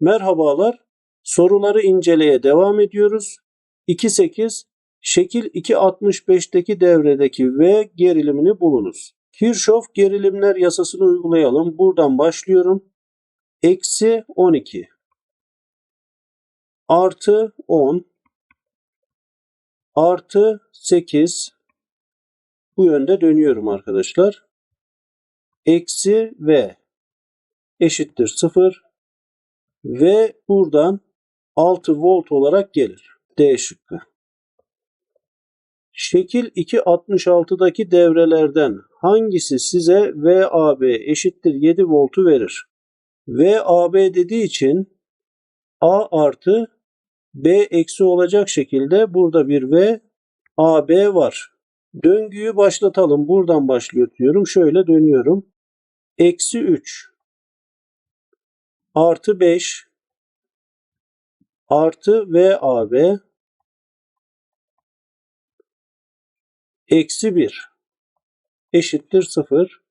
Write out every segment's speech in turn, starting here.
Merhabalar. Soruları inceleye devam ediyoruz. 2.8 Şekil 2.65'teki devredeki V gerilimini bulunuz. Kirchhoff gerilimler yasasını uygulayalım. Buradan başlıyorum. Eksi 12 artı 10 artı 8 bu yönde dönüyorum arkadaşlar. Eksi V eşittir 0 ve buradan 6 volt olarak gelir. D şıkkı. Şekil 2.66'daki devrelerden hangisi size VAB eşittir 7 voltu verir? VAB dediği için A artı B eksi olacak şekilde burada bir V AB var. Döngüyü başlatalım. Buradan başlıyor. Şöyle dönüyorum. Eksi 3 artı 5 artı VAB eksi 1 eşittir 0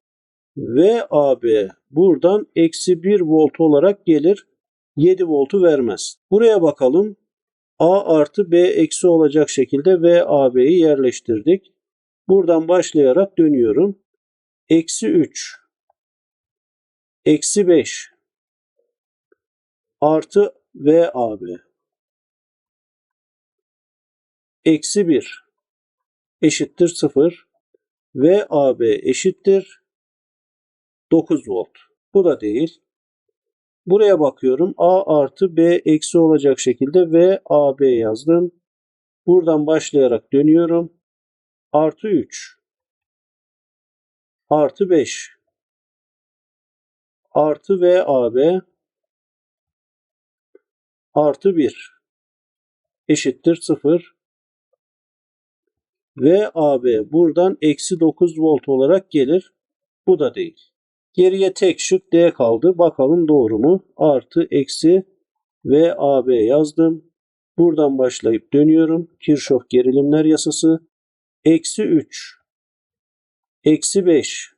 VAB buradan eksi 1 volt olarak gelir. 7 voltu vermez. Buraya bakalım. A artı B eksi olacak şekilde VAB'yi yerleştirdik. Buradan başlayarak dönüyorum. Eksi 3 eksi 5 artı VAB eksi 1 eşittir 0 VAB eşittir 9 volt. Bu da değil. Buraya bakıyorum. A artı B eksi olacak şekilde VAB yazdım. Buradan başlayarak dönüyorum. Artı 3 artı 5 artı VAB artı 1 eşittir 0 VAB buradan eksi 9 volt olarak gelir. Bu da değil. Geriye tek şık D kaldı. Bakalım doğru mu? Artı eksi VAB yazdım. Buradan başlayıp dönüyorum. Kirchhoff gerilimler yasası. Eksi 3 eksi 5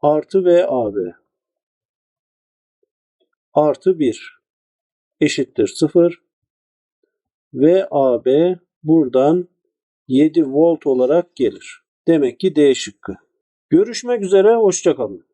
artı VAB artı 1 eşittir 0 VAB buradan 7 volt olarak gelir. Demek ki D şıkkı. Görüşmek üzere, hoşçakalın.